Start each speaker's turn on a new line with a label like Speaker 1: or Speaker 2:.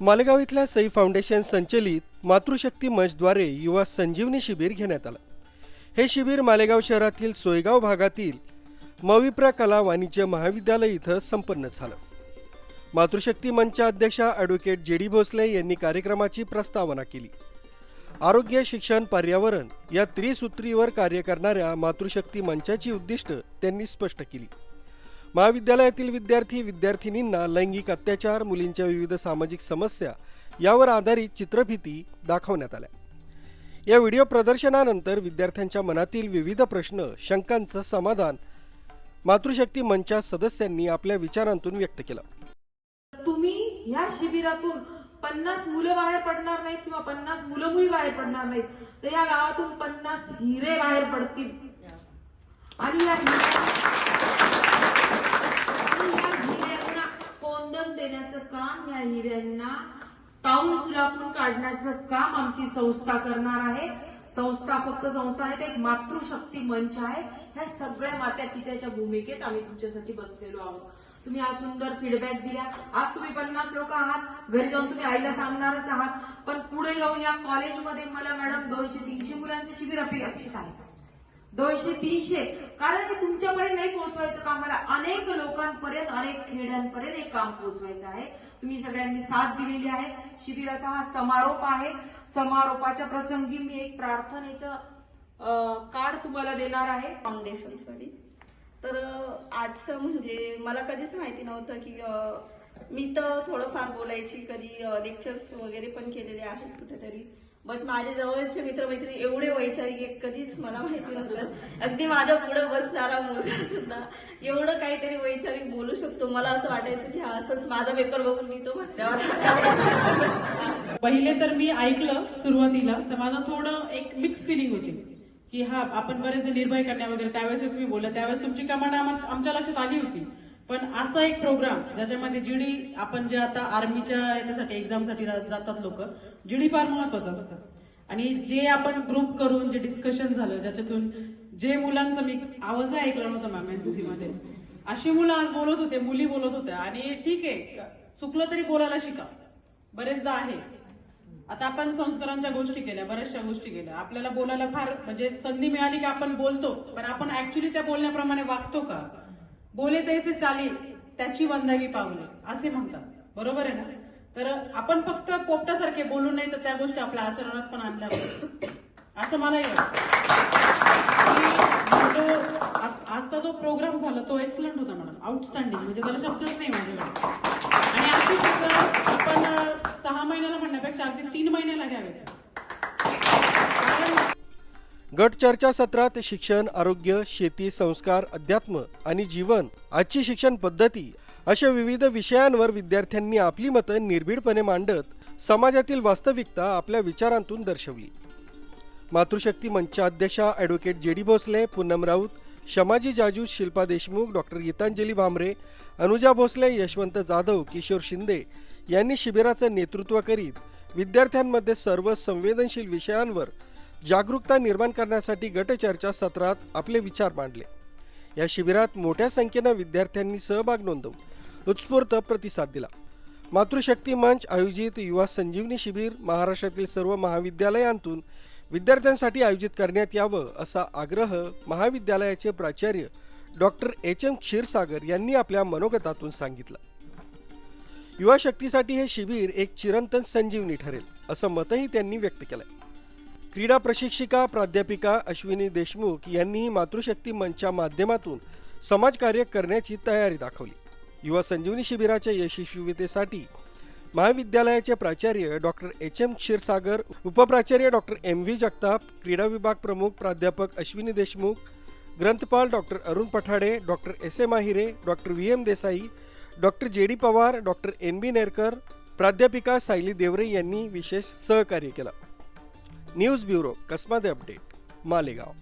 Speaker 1: मालेगाव इथल्या सई फाउंडेशन संचलित मातृशक्ती मंचद्वारे युवा संजीवनी शिबिर घेण्यात आलं. हे शिबिर मालेगाव शहरातील सोयगाव भागातील मविप्रा कला वाणिज्य महाविद्यालय इथं संपन्न झालं. मातृशक्ती मंचच्या अध्यक्षा ॲडव्होकेट जे डी भोसले यांनी कार्यक्रमाची प्रस्तावना केली. आरोग्य शिक्षण पर्यावरण या त्रिसूत्रीवर कार्य करणाऱ्या मातृशक्ती मंचाची उद्दिष्ट त्यांनी स्पष्ट केली. महाविद्यालयातील विद्यार्थी विद्यार्थिनींना लैंगिक अत्याचार मुलींच्या विविध सामाजिक समस्या यावर आधारित चित्रफिती दाखवण्यात आल्या. या व्हिडिओ प्रदर्शनानंतर विद्यार्थ्यांच्या मनातील विविध प्रश्न शंकांचं समाधान मातृशक्ती मंचच्या सदस्यांनी आपल्या विचारांतून व्यक्त केलं.
Speaker 2: तुम्ही या शिबिरातून पन्नास मुलं बाहेर पडणार नाहीत किंवा पन्नास मुलं मुली बाहेर पडणार नाहीत तर या गावातून पन्नास हिरे बाहेर पडतील. आणि या हिरे- आणि या हिऱ्यांना कोंदण देण्याचं काम या हिऱ्यांना टाऊन सुलापून काढण्याचं काम आमची संस्था करणार आहे. संस्था फक्त संस्था आहे एक मातृशक्ती मंच आहे. ह्या सगळ्या मात्या पित्याच्या भूमिकेत आम्ही तुमच्यासाठी बसलेलो आहोत. तुम्ही आज सुंदर फीडबॅक दिला आज तुम्ही पन्नास लोक आहात. घरी जाऊन तुम्ही आईला सांगणारच आहात. पण पुढे जाऊन या कॉलेजमध्ये मला मॅडम दोनशे तीनशे मुलांचे शिबिर अपेक्षित आहे. दोनशे तीनशे. कारण हे तुमच्यापर्यंत नाही पोहोचवायचं काम. मला अनेक लोकांपर्यंत अनेक खेड्यांपर्यंत हे काम पोहोचवायचं आहे. तुम्ही सगळ्यांनी साथ दिलेली आहे. शिबिराचा हा समारोप आहे. समारोपाच्या प्रसंगी मी एक प्रार्थनेचं कार्ड तुम्हाला देणार आहे.
Speaker 3: फाउंडेशनसाठी तर आजचं म्हणजे मला कधीच माहिती नव्हतं की मी तर थोडंफार बोलायची कधी लेक्चर्स वगैरे पण केलेले आहेत कुठेतरी. बट माझे जवळचे मित्रमैत्रिणी एवढे वैचारिक आहेत कधीच मला माहिती नव्हतं. अगदी माझ्या पुढे बसणारा मुलगा सुद्धा एवढं काहीतरी वैचारिक बोलू शकतो. मला असं वाटायचं की हा असंच माझा पेपर बघून मी तो म्हटल्यावर
Speaker 4: पहिले तर मी ऐकलं सुरुवातीला तर माझं थोडं एक मिक्स फिलिंग होती की हा आपण बरेच निर्भय करण्या वगैरे त्यावेळेस तुम्ही बोलला. त्यावेळेस तुमची कमांड आमच्या लक्षात आली होती. पण असा एक प्रोग्राम ज्याच्यामध्ये जीडी आपण जे आता आर्मीच्या याच्यासाठी एक्झामसाठी जातात लोक जीडी फार महत्वाचं असतं. आणि जे आपण ग्रुप करून जे डिस्कशन झालं ज्याच्यातून जे मुलांचं मी आवाज ऐकला नव्हता मॅम एनसीसी मध्ये अशी मुलं आज बोलत होते मुली बोलत होत्या. आणि ठीक आहे चुकलं तरी बोलायला शिका. बरेचदा आहे. आता आपण संस्कारांच्या गोष्टी केल्या बऱ्याचशा गोष्टी केल्या. आपल्याला बोलायला फार म्हणजे संधी मिळाली की आपण बोलतो पण आपण ऍक्च्युली त्या बोलण्याप्रमाणे वागतो का? बोले तैसे चाले त्याची वंदावी पावले असे म्हणतात. बरोबर आहे ना? तर आपण फक्त पोपटासारखे बोलू नाही तर त्या गोष्टी आपल्या आचरणात पण आणल्या पाहिजे असं मलाही वाटतं. आजचा जो प्रोग्राम झाला तो एक्सलंट होता मॅडम आउटस्टँडिंग म्हणजे त्याला शब्दच नाही माझ्याकडे. आणि अशी आपण सहा महिन्याला म्हणण्यापेक्षा अगदी तीन महिन्याला घ्यावेत
Speaker 1: गट चर्चा सत्रात शिक्षण आरोग्य शेती संस्कार अध्यात्म आणि जीवन आजची शिक्षण पद्धती अशा विविध विषयांवर विद्यार्थ्यांनी आपली मतं निर्भीडपणे मांडत समाजातील वास्तविकता आपल्या विचारांतून दर्शवली. मातृशक्ती मंचाध्यक्षा अध्यक्षा advocate J D Bhosale Poonam Raut Shamaji Jaju Shilpa Deshmukh doctor Gitanjali Bhamre Anuja Bhosale Yashwant Jadhav Kishor Shinde यांनी शिबिराचं नेतृत्व करीत विद्यार्थ्यांमध्ये सर्व संवेदनशील विषयांवर जागरूकता निर्माण करण्यासाठी गटचर्चा सत्रात आपले विचार मांडले. या शिबिरात मोठ्या संख्येनं विद्यार्थ्यांनी सहभाग नोंदवून उत्स्फूर्त प्रतिसाद दिला. मातृशक्ती मंच आयोजित युवा संजीवनी शिबिर महाराष्ट्रातील सर्व महाविद्यालयांतून विद्यार्थ्यांसाठी आयोजित करण्यात यावं असा आग्रह महाविद्यालयाचे प्राचार्य डॉक्टर एच एम क्षीरसागर यांनी आपल्या मनोगतातून सांगितलं. युवा शक्तीसाठी हे शिबिर एक चिरंतन संजीवनी ठरेल असं मतही त्यांनी व्यक्त केलं क्रीडा प्रशिक्षिका प्राध्यापिका अश्विनी देशमुख यांनी मातृशक्ती मंचच्या माध्यमातून समाजकार्य करण्याची तयारी दाखवली. युवा संजीवनी शिबिराच्या यशस्वीतेसाठी महाविद्यालयाचे प्राचार्य डॉक्टर एच एम क्षीरसागर उपप्राचार्य डॉक्टर एम व्ही जगताप क्रीडा विभाग प्रमुख प्राध्यापक Ashwini Deshmukh ग्रंथपाल doctor Arun Pathade doctor S M Mahire doctor V M Desai doctor J D Pawar doctor N B Nerkar प्राध्यापिका सायली देवरे यांनी विशेष सहकार्य केलं. News bureau Kasmade update Malegaon.